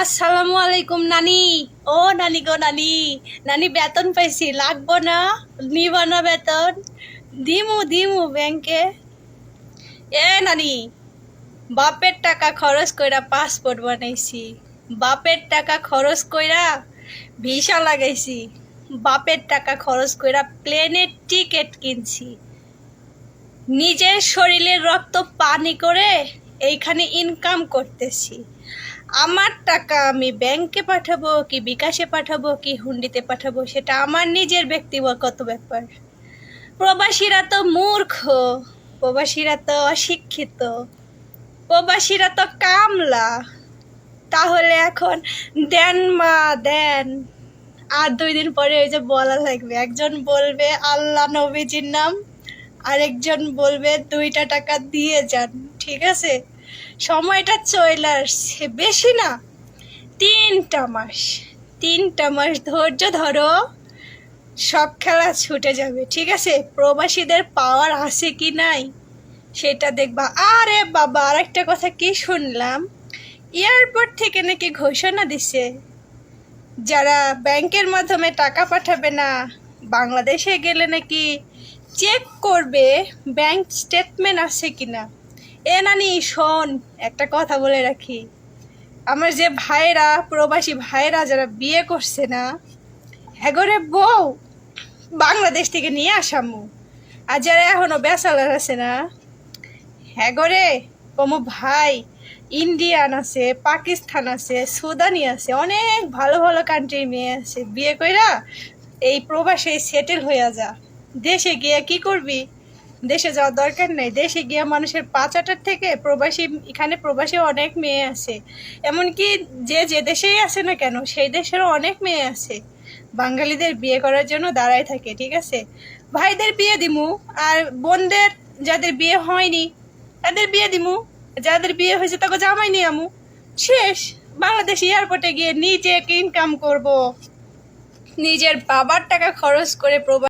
আসসালামু আলাইকুম, নানি। ও, নানি গো, নানি। নানি, বেতন পাইছি। লাগবো না? নিব না বেতন? দিমু দিমু ব্যাংকে। এ, নানি, বাপের টাকা খরচ কইরা পাসপোর্ট বানাইছি। বাপের টাকা খরচ কইরা ভিসা লাগাইছি। বাপের টাকা খরচ কইরা প্লেনের টিকিট কিনছি। নিজের শরীরের রক্ত পানি করে এইখানে ইনকাম করতেছি। আমার টাকা আমি ব্যাংকে পাঠাবো কি বিকাশে পাঠাবো কি হুন্ডিতে পাঠাবো সেটা আমার নিজের ব্যক্তিগত ব্যাপার। প্রবাসীরা তো মূর্খ, প্রবাসীরা তো অশিক্ষিত, প্রবাসীরা তো কামলা। তাহলে এখন দেন মা, দেন। আর দুই দিন পরে ওই যে বলা লাগবে, একজন বলবে আল্লাহ নবীজির নাম, আরেকজন বলবে দুইটা টাকা দিয়ে যান, ঠিক আছে? সময়টা চলে আসছে বেশি না। তিনটা মাস তিনটা মাস ধৈর্য ধরো, সব খেলা ছুটে যাবে, ঠিক আছে? প্রবাসীদের পাওয়ার আছে কি নাই সেটা দেখবা। আরে বাবা আর একটা কথা কি শুনলাম? এয়ারপোর্ট থেকে নাকি ঘোষণা দিছে, যারা ব্যাংকের মাধ্যমে টাকা পাঠাবে না, বাংলাদেশে গেলে নাকি চেক করবে ব্যাংক স্টেটমেন্ট আছে কিনা? এ নানি, শোন, একটা কথা বলে রাখি। আমার যে ভাইরা প্রবাসী ভাইরা যারা বিয়ে করছে না এগরে বউ, বাংলাদেশ থেকে নিয়ে আসামু। আর যারা এখনও ব্যাচেলার আছে না হ্যাগরে কমু ভাই, ইন্ডিয়ান আছে, পাকিস্তান আছে, সুদানি আছে, অনেক ভালো ভালো কান্ট্রির মেয়ে আছে। বিয়ে কইরা এই প্রবাসে সেটেল হইয়া যা। দেশে গিয়ে কি করবি? দেশে যাওয়ার দরকার নেই। দেশে গিয়ে মানুষের পাঁচাটার থেকে প্রবাসী, এখানে প্রবাসী অনেক মেয়ে আছে। এমনকি যে যে দেশেই আছে না কেন, সেই দেশেরও অনেক মেয়ে আছে। বাঙালিদের বিয়ে করার জন্য দাঁড়ায় থাকে, ঠিক আছে? ভাইদের বিয়ে দিমু, আর বোনদের যাদের বিয়ে হয়নি, তাদের বিয়ে দিমু। যাদের বিয়ে হয়েছে তাকে জামাই নিয়ে আমু। শেষ, বাংলাদেশ এয়ারপোর্টে গিয়ে নিজে ইনকাম করব। নিজের বাবার টাকা খরচ করে প্রবাস